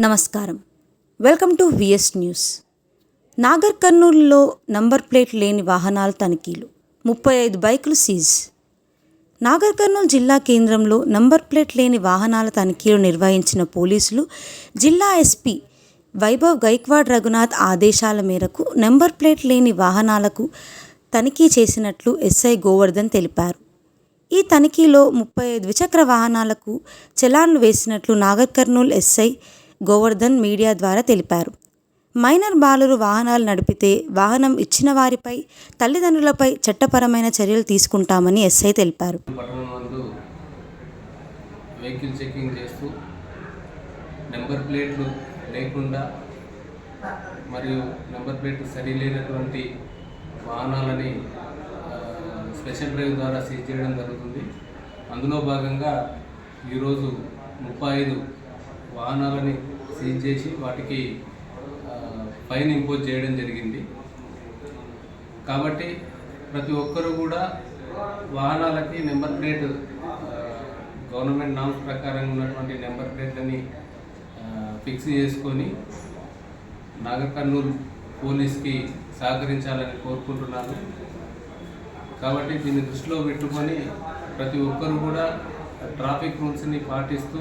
నమస్కారం. Welcome to VS news. Nagar కర్నూలులో number plate లేని వాహనాల తనిఖీలు. ముప్పై ఐదు బైకులు సీజ్. నాగర్ కర్నూలు జిల్లా కేంద్రంలో నంబర్ ప్లేట్ లేని వాహనాల తనిఖీలు నిర్వహించిన పోలీసులు జిల్లా ఎస్పీ వైభవ్ గైక్వాడ్ రఘునాథ్ ఆదేశాల మేరకు నెంబర్ ప్లేట్ లేని వాహనాలకు తనిఖీ చేసినట్లు ఎస్ఐ గోవర్ధన్ తెలిపారు. ఈ తనిఖీలో ముప్పై ఐదు ద్విచక్ర వాహనాలకు చలాన్లు వేసినట్లు నాగర్ కర్నూలు ఎస్ఐ గోవర్ధన్ మీడియా ద్వారా తెలిపారు. మైనర్ బాలురు వాహనాలు నడిపితే వాహనం ఇచ్చిన వారిపై తల్లిదండ్రులపై చట్టపరమైన చర్యలు తీసుకుంటామని ఎస్ఐ తెలిపారు. వెహికల్ చెకింగ్ చేస్తూ నెంబర్ ప్లేట్లు లేకుండా మరియు నెంబర్ ప్లేట్ సరిలేనటువంటి వాహనాలని స్పెషల్ డ్రైవ్ ద్వారా సీజ్ చేయడం జరుగుతుంది. అందులో భాగంగా ఈరోజు ముప్పై ఐదు వాహనాలని సీజ్ చేసి వాటికి ఫైన్ ఇంపోజ్ చేయడం జరిగింది. కాబట్టి ప్రతి ఒక్కరూ కూడా వాహనాలకి నెంబర్ ప్లేట్ గవర్నమెంట్ నామ్స్ ప్రకారం ఉన్నటువంటి నెంబర్ ప్లేట్లని ఫిక్స్ చేసుకొని నాగకర్నూలు పోలీస్కి సహకరించాలని కోరుకుంటున్నాను. కాబట్టి దీన్ని దృష్టిలో పెట్టుకొని ప్రతి ఒక్కరు కూడా ట్రాఫిక్ రూల్స్ని పాటిస్తూ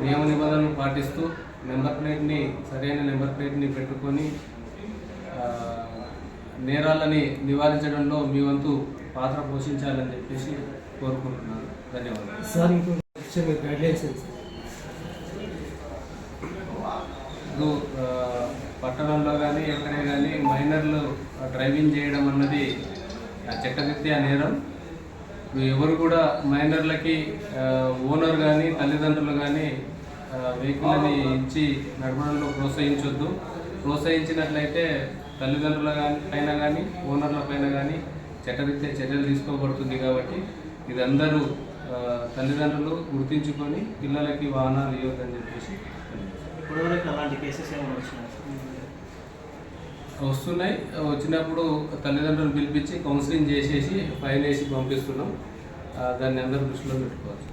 నియమ నిబంధనలు పాటిస్తూ నెంబర్ ప్లేట్ని సరైన నెంబర్ ప్లేట్ని పెట్టుకొని నేరాలని నివారించడంలో మీ వంతు పాత్ర పోషించాలని చెప్పేసి కోరుకుంటున్నాను. ధన్యవాదాలు. సార్ ఇంకో గైడ్లైన్స్ ఇప్పుడు పట్టణంలో కానీ ఎక్కడే కానీ మైనర్లు డ్రైవింగ్ చేయడం అన్నది ఆ, చట్టరీత్యా నేరం. ఎవరు కూడా మైనర్లకి ఓనర్ కానీ తల్లిదండ్రులు కానీ వెహికల్ని ఇచ్చి నడపడంలో ప్రోత్సహించొద్దు. ప్రోత్సహించినట్లయితే తల్లిదండ్రుల కానీ పైన కానీ ఓనర్ల పైన కానీ చట్టరీత్యా చర్యలు తీసుకోబడుతుంది కాబట్టి ఇది అందరూ తల్లిదండ్రులు గుర్తించుకొని పిల్లలకి వాహనాలు ఇవ్వద్దని చెప్పేసి ఇప్పటివరకు అలాంటి కేసెస్ ఏమైనా వచ్చినాయి? వస్తున్నాయి. వచ్చినప్పుడు తల్లిదండ్రులు పిలిపించి కౌన్సిలింగ్ చేసేసి ఫైన్ వేసి పంపిస్తున్నాం. దాన్ని అందరూ దృష్టిలో పెట్టుకోవాలి.